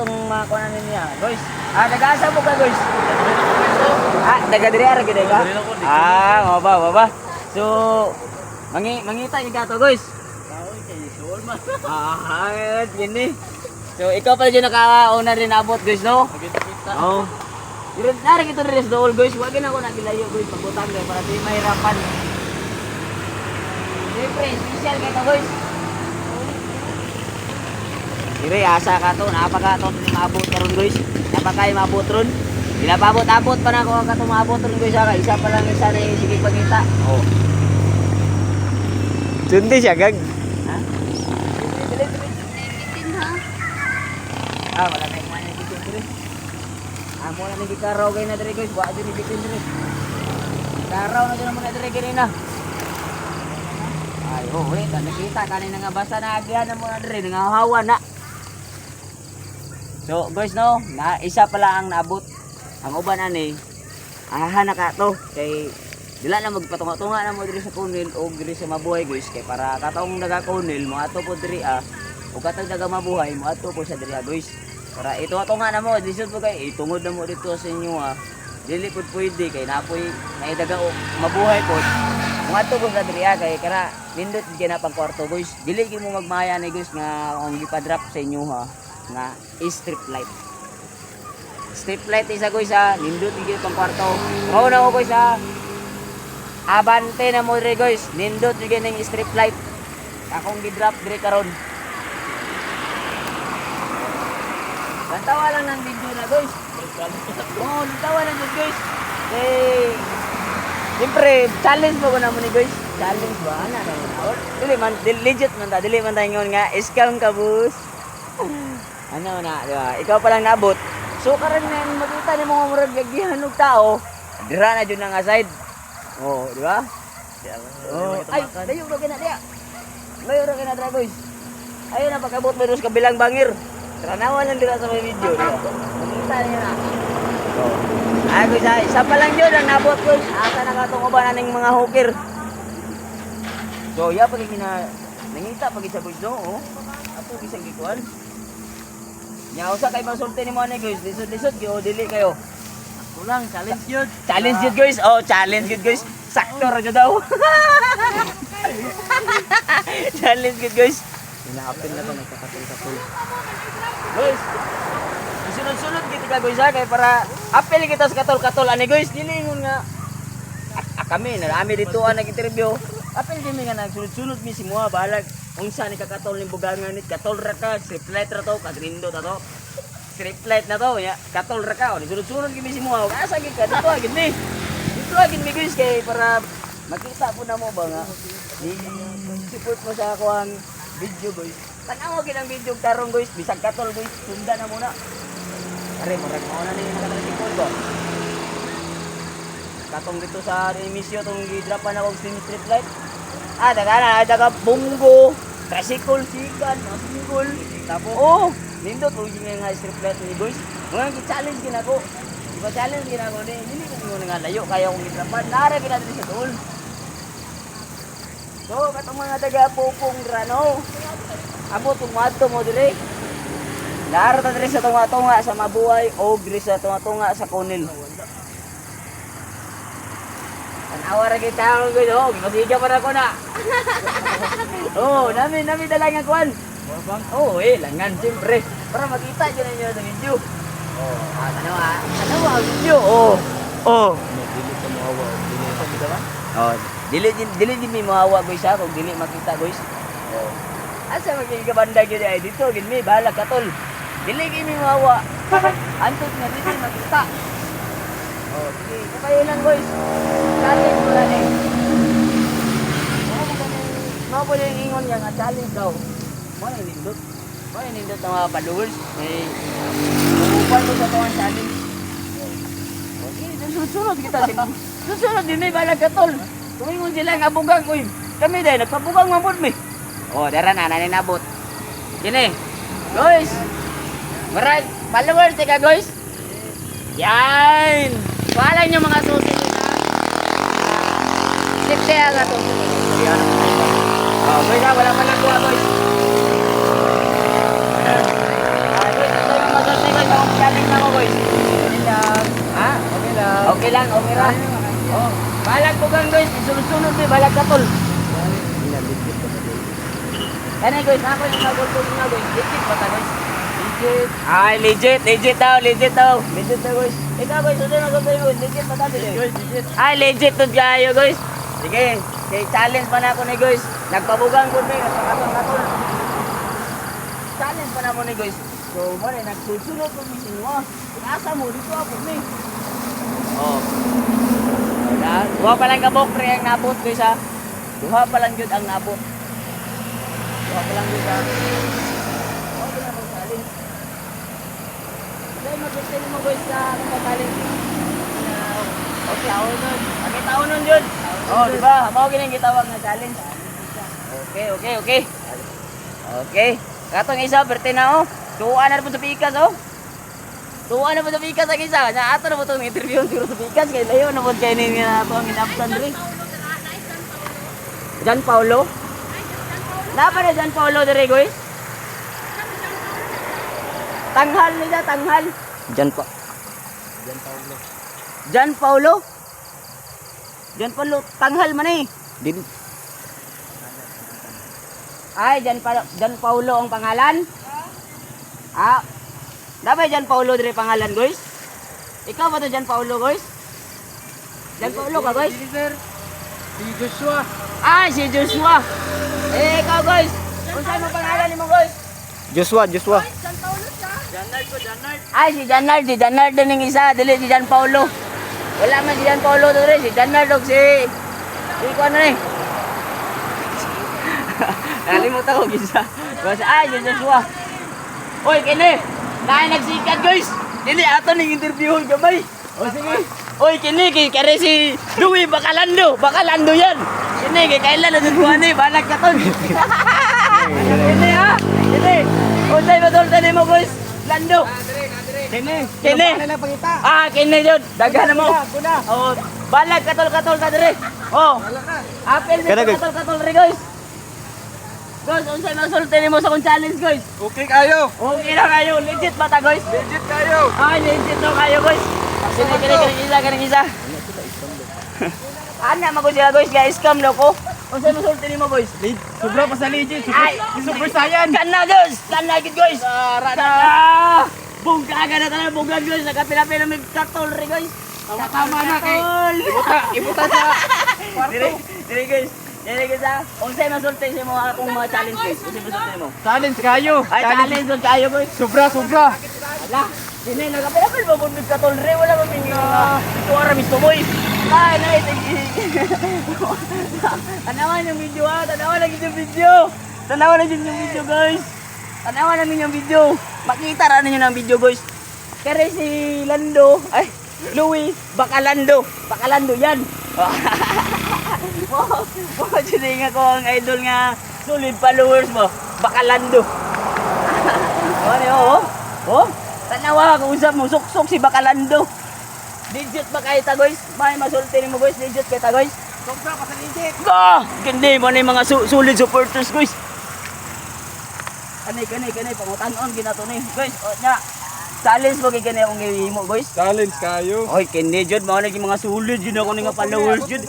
tong mga kunan niya. Guys, ah nag-asa mo ka guys. Ah, daga diri ara gid ka. Ah, mo ba, mo ba. So, mangi mangita ni to guys. Kaoy kay Sol man. Ah, gini. So, ikaw pala dyan nakauna rin abot guys, no? Kita-kita. Oo. Pero nari kita rin sa dool guys. Huwag na ako nagilayo guys. Pagutang guys. Para di mahirapan. Siyempre, special kayo guys. Dire, asa ka to. Napaka to. Mabot ka ron guys. Napaka mabot ron. Pinapabot-abot pa na ako ang katong mabot ron guys. Saka isa pa lang isa na sige pagkita. Oo. Sundi siya, gag. Ha? Ah, wala na yung mga bitin dire. Ah, mula na gikaraw kayo na dire guys. Wala din ni bitin dire. Karaw na din muna dire ganina. Ay, oh, wait. Nakita kanina nga basta na agyan na muna dire. Nangahawa na. So, guys, no, na isa pala ang naabot. Ang uban ani, aha na ka to. Kay dila na magpatunga-tunga na mo diri sa kunil o diri sa mabuhay guys. Kay para kataong naga-kunil mo ato po diri ah o katong naga mabuhay mo ato po sa diri ah, guys. Para ito ato nga na mo. Lisod po kay itungod na mo dito sa inyo ah. Dili pud pwede kay napoy naidaga o mabuhay po. Mo ato po sa diri ah kay kara nindot gyud na pang kwarto guys. Dili gyud mo magmaya ni guys nga ang gipa-drop sa inyo ha nga strip light strip light isa guys ha nindot gyud pang kwarto mao na ko guys ha Abante na mo dire guys. Nindot yung ganang strip light. Akong gidrop dire karon. Bantawa lang ng video na guys. Oo, bantawa lang yun guys. Eh, Siyempre, challenge mo ko naman ni guys. Challenge ba? Ano naman? Dili man, dili, legit man ta. Dili man tayo nga. Scam ka, boss. Ano na, di ba? Ikaw pa lang nabot. So, karon na makita ni mga murag gagihan og tao. Dira na dyan nga side. Oo, di ba? Oh, ay, layo ra kina dia. Layo ra kina dra guys. Ayun na pagkabot mo sa kabilang bangir. Tranawan lang dira sa may video, ba? Makita niyo na. Oh. Ay, guys, ay, isa pa lang yun ang nabot guys. Asa na katong uban ng mga hooker. So, ya pag kina nangita pag isa guys no, oh. Ato gisang gikuan. Nya usa kay masulti ni mo ani guys. Lisod-lisod gyud dili kayo. Kulang challenge yun. Challenge yun guys. Oh, challenge yun guys. Sakto ra jud daw. challenge yun guys. Inaapil na to, nagkakatul-katul. Guys. Sunod-sunod kita ka guys ha kay para apel kita sa katol-katol ani guys. Dili ingon nga kami na ami dito ang nag-interview. Apel di mi nga nagsunod-sunod mi si Mua balag unsa ni kakatol ni bugangan ni katol ra ka strip light ra to kagrindo ta to. Strip light na to ya katol ra ka o sunod-sunod gimi si Mua. Asa gid ka dito agad ni. Dito agad mi guys kay para makita po na mo ba nga ni support mo sa ako ang video guys. Tanaw gid ang video tarong guys bisag katol guys sunda na muna. Are mo rek mo na ni nakatalikod ko. Katong dito sa emisyo tong gidrapan ako steam street light. Ah, daga na, daga bunggo, tricycle, sigan, mga single. Tapos, oh, nindot, kung yung nga street light ni boys. Mga challenge gina ko. Diba challenge gina ko ni, hindi ko nga layo, kaya akong gidrapan. Nara gina din sa doon. So, katong mga daga pupong grano. Amo tumato mo dire. Nara ta dire sa tunga-tunga sa mabuhay o dire sa tunga-tunga sa kunil. Tanawa ra kita ang guys. Oh, masiga pa na ko na. oh, nami nami dala nga kwan. Oh, eh, langan siyempre. Para makita dyan ninyo sa video. Oh, ah, tanawa. Tanawa ang video. Oh. Oh. Dili ka mawawa, dili ka midaman. Oh, dili dili din mi mahawa guys ha kung dili makita guys. Oh. Asa magiging banda gyud ay dito gid mi bahala katol. Dili gyud mi mahawa. Antud nga dili makita. Sige, kayo lang guys. Challenge mo lang eh. Mo po yung ingon niya nga challenge daw. Mo na nindot. Mo na nindot ng mga followers. Eh, upan mo sa tuwang challenge. Okay, susunod kita sila. Susunod din may balag katol. Tumingon sila nga bugang ko. Kami dahil nagpabugang mabot mi. Oh, dara na naninabot. Gini. Guys. Maray, followers tika guys. Yan. Wala nyo mga susi na. Aga to. Yan. Oh, ah, wala pa mga na ako, guys. Okay lang. Ha? Okay lang. Okay lang. Oh, balag ko gang guys, isunod-sunod ni balag ka tol. Kani guys, ako yung nagol ko nga guys. Legit ba ta guys? Legit. Ay, legit, legit daw, legit daw. Legit daw guys. Ikaw guys, sunod na gusto yung legit ba ta guys? legit. Ay, legit to kayo guys. Sige, kay challenge pa na ako ni guys. Nagpabugang ko ni katong katol. Challenge pa na mo ni guys. So, mo rin, nagsusunod ko mission mo. Asa mo, dito ako ni. Oh. Duha pa lang kabok pre ang nabot guys ha. Duha pa lang yun ang nabot. Duha pa lang yun ha. Okay na mag-challenge. Dahil mag-challenge mo guys sa mag-challenge. Okay, ako nun. Bakit ako nun yun? Oh, di ba? Mao gining gitawag na challenge. Okay, okay, okay. Okay. Katong isa, berte na oh. Tuwa na po sa pikas oh. Tuwa na po sa pikas ang isa. Na ato na po itong interview siguro sa pikas. Kaya layo na po kayo ni na po ang inapsan rin. Jan Paulo? Napa na Jan Paulo dire guys? Tanghal nila, tanghal. Diyan pa. Jan Paulo? Jan Paulo, tanghal man eh. Dili. Ay, Jan, pa Jan Paulo ang pangalan? Ah, dapat Jan Paulo dire pangalan, guys? Ikaw ba to Jan Paulo, guys? Jan Paulo ka, guys? Si Joshua. Ah, si Joshua. Eh, ikaw, guys. Kung saan mo pangalan mo, guys? Joshua, Joshua. Janard. Ay, si Janard. Si Janard din yung isa. Dili, si Jan Paulo. Wala man si Jan Paulo to rin. Si Janard o si... Si ko ano eh. Nakalimutan ko gisa. Basta, ay, si Joshua. Uy, kini. Naya nagsikat, guys. Dili, ato ning interview gamay. O, sige. Uy, kini, kay kare si Louie Bacalando. Bacalando yan. Kini, kay kailan na dun ni Balag ka ton. Kini, ha? Kini. Unsay matulta ni mo, guys? Lando. Kini. Kini. na pangita. Ah, kini yun. Daghan na mo. Kuna. Oh, balag katol-katol ka dire. Oh. Apel guys. katol-katol re, guys. Guys, unsay masulti nimo sa kong challenge, guys? Okay kayo. Okay na kayo, legit ba ta, guys? Legit kayo. Ah, legit daw kayo, guys. Kini kini kini isa kini isa. Ana mago sila, guys, guys, scam loko. Unsay masulti nimo, guys? Sobra pa sa legit. Ay, Super Saiyan. Kana, guys. Kana gid, guys. Ah, Bungka ka na tayo, bungka, guys. Nakapila-pila may katol re, guys. Tama na kay. Katol. Ibuta, ibuta sa Dire, dire guys. Dire guys ha. Unsay masulti sa mo akong mga challenge guys? Unsay masulti mo? challenge kayo. Ay challenge doon kayo guys. Sobra, sobra. Ala. Dili nagapilapil ba bundod ka tol re wala man ming uh, tuwara misto boy. Ay na ito. Tanawan yung video ha. Tanawan lang yung video. Tanawan lang yung video guys. Tanawan lang yung video. Makita ra ninyo ng video guys. Kaya si Lando, ay, Louie, Bacalando. Bacalando yan. Mo, mo nga ko ang idol nga solid followers mo. Bacalando. oh, ano oh? Oh, tanawa kung usap mo suksok si Bacalando. Legit ba kayo ta guys? May masulti mo guys, legit kayo ta guys. Sobra pa sa legit. Ah, hindi mo yung mga su solid supporters guys. Kanay, kanay, kanay, pangutan-on, ginato ni. Guys, o nya, challenge mo kay kanay akong mo guys. Challenge kayo. Oy, kindi jud mao lagi mga sulod jud ako ni nga followers jud.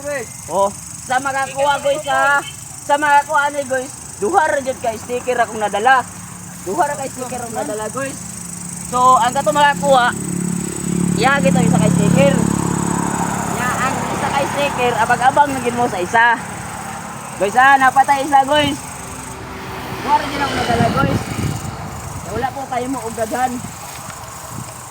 Oh, sa makakuha guys sa sa makakuha ni guys, duha ra jud kay sticker akong nadala. Duha ra kay sticker akong nadala guys. So, ang kato makakuha, iya gito isa kay sticker. Ya, ang isa kay sticker, abag-abang nagin mo sa isa. Guys, ah, napatay isa guys. Ra jud akong nadala guys. Wala po kayo mo og daghan.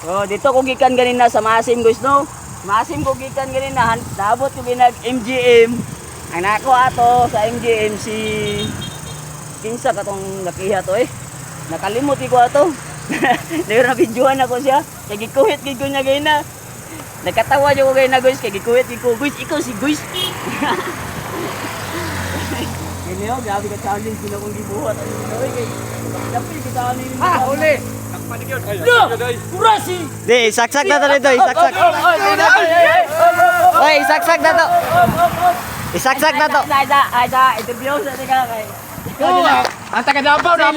Oh, dito ko gikan ganina sa Masim guys no. Masim ko gikan ganina naabot ko ginag MGM. Ang nako ato sa MGM si kinsa katong nakiha to eh. Nakalimot ko ato. Dahil na videoan ako siya. Kay gikuhit gid ko niya ganina. Nagkatawa jud ko ganina guys kay gikuhit gid ko. Guys, ikaw si guys. Oh, grabe ka challenge gina kong gibuhat. Ano kay Dapat kita ano yung Ha, uli. Yun. No! Kurasi! Di, saksak na to dito, isaksak. Oy, isaksak na to. Isaksak na to. Ay, sa, ay, sa, interview sa tika kay. Ang taga Davao na